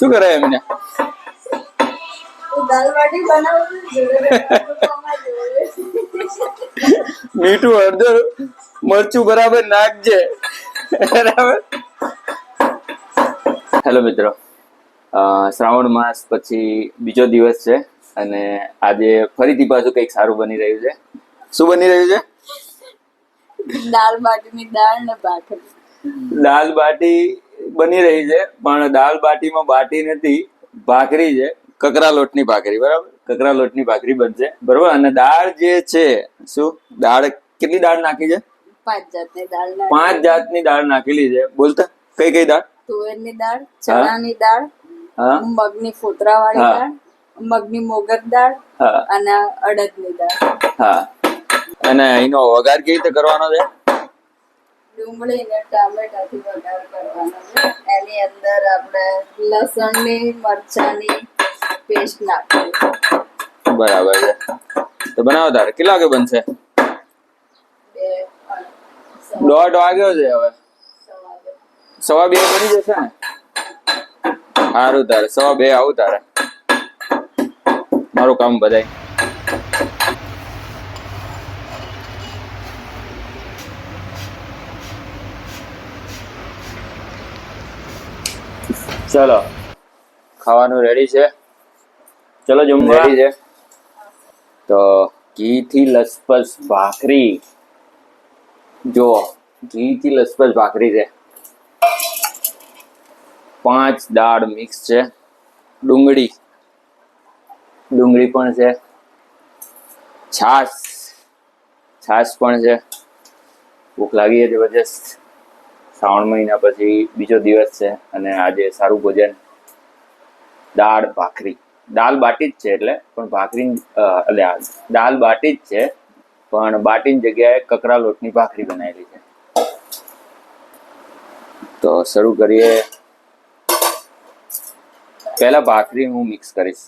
શું કરે એમને. મીઠું હળદર મરચું બરાબર નાખજે. બરાબર? હેલો મિત્રો. શ્રાવણ માસ પછી બીજો દિવસ છે અને આજે ફરીથી પાછું કંઈક સારું બની રહ્યું છે. શું બની રહ્યું છે? દાલ બાટીની દાળ ને ભાખરી. દાલ બાટી બની રહી છે પણ દાલ બાટીમાં બાટી નથી ભાખરી છે કકરા લોટની ભાખરી બરાબર? કકરા લોટની ભાખરી બનશે બરાબર? અને દાળ જે છે શું? દાળ કેટલી દાળ નાખી છે? પાંચ જાતની દાળ પાંચ જાતની દાળ નાખેલી છે. બોલતા કઈ કઈ દાળ? તુવેરની દાળ ચણાની દાળ મગની ફોતરા વાળી દાળ મગની મોગર દાળ અને અડદની દાળ. હા. અને એનો વઘાર કેવી રીતે કરવાનો છે? ડુંગળી ટામેટાથી વઘાર કરવાનો છે. એની અંદર આપણે લસણની મરચાની પેસ્ટ નાખવાની. બરાબર છે. તો બનાવો તારે. કેટલા વાગે બનશે? દોઢ વાગ્યો છે હવે. સવા બે બની જશે ને? સારું તારે. સવા બે આવું તારે. મારું કામ બધાય. ચલો. ખાવાનું રેડી છે? ચલો જમવા. રેડી છે? તો ઘીથી લસપસ ભાખરી. જો ઘીથી લસપસ ભાખરી છે. પાંચ દાળ મિક્સ છે. ડુંગળી. ડુંગળી પણ છે. છાશ. છાશ પણ છે. ભૂખ લાગી છે જબરજસ્ત. શ્રાવણ મહિના પછી બીજો દિવસ છે અને આજે સારું ભોજન, દાળ, ભાખરી. દાલ બાટી જ છે એટલે, પણ ભાખરી એટલે દાલ બાટી જ છે, પણ બાટીની જગ્યાએ કકરા લોટની ભાખરી બનાવેલી છે. તો શરૂ કરીએ. પહેલા ભાખરી હું મિક્સ કરીશ.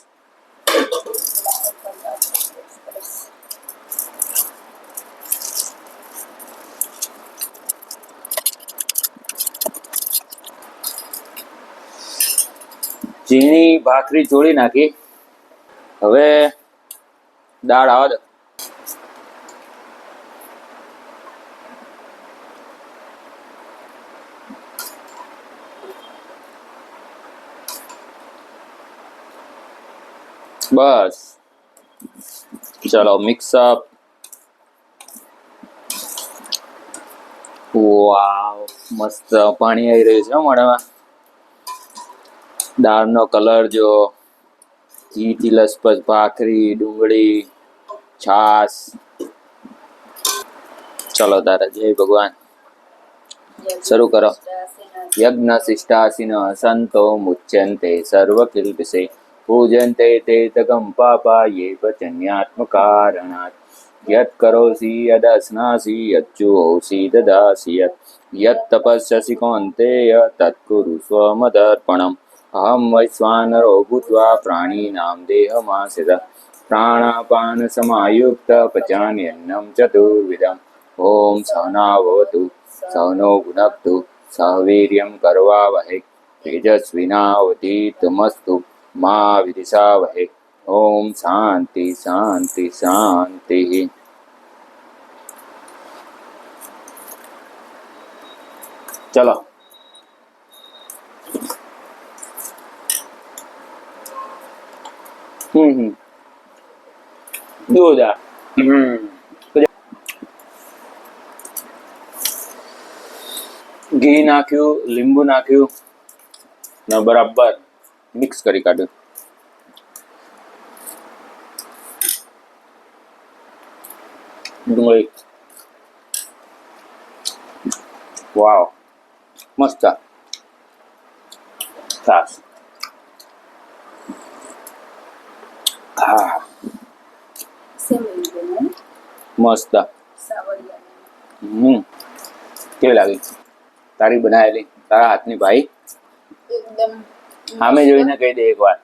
ચીની ભાખરી ચોળી નાખી. હવે દાળ આવા દો. બસ. ચલો મિક્સ અપ વાવ મસ્ત પાણી આવી રહ્યું છે મોઢામાં દાળનો કલર જો ઘીથી લસપસ, ભાખરી, ડુંગળી છાસ ચલો તારા, જય ભગવાન. શરૂ કરો. યજ્ઞ શિષ્ટાસીન સંતો મુચ્યંતે સર્વ કિલ્પસે પૂજંતે તે તગમ પાપા યે વચન્યાત્મકારણાત યત કરોસી યદસ્નાસી યજ્જુહોસી દદાસી યત યત તપસ્યસી કોન્તેય તત્કુરુ સ્વમદર્પણમ અહમ વૈશ્વાનરો ભૂત્વા પ્રાણીનામ દેહમાસિત પ્રાણાપાન સમાયુક્ત પચાન્યન્નમ ચતુર્વિધમ ઓમ સહનાવતુ સહનો ગુણક્તુ સહવીર્યમ કરવા વહે તેજસ્વિનાવતીતમસ્તુ મા વિદિશા વહે ઓમ શાંતિ શાંતિ શાંતિ ચલો હમ હમ દૂધ આ. હમ ઘી નાખ્યું લીંબુ નાખ્યું ને બરાબર મિક્સ કરી કાઢ્યું ડુંગળી વાવ મસ્ત છાસ હા. મસ્ત. હમ. કેવી લાગી? તારી બનાવેલી તારા હાથની ભાઈ? સામે જોઈને કહી દે એકવાર.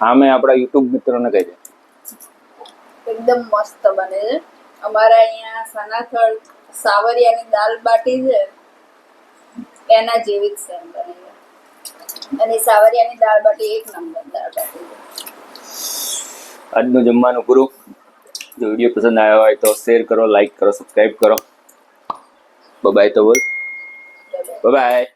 સામે આપણા યુટ્યુબ મિત્રોને કહી દે. એકદમ મસ્ત બને છે. અમારા અહીંયા સનાથળ સાવરિયાની દાલ બાટી છે. એના જેવી જ સેમ બને જાય અને સાવરિયાની દાળ બાટી એક નંબર દાળ બાટી. આજનું જમવાનું પૂરું. જો વીડિયો પસંદ આવ્યો હોય તો શેર કરો લાઈક કરો સબસ્ક્રાઈબ કરો. બાય તો બોલ. Bye-bye by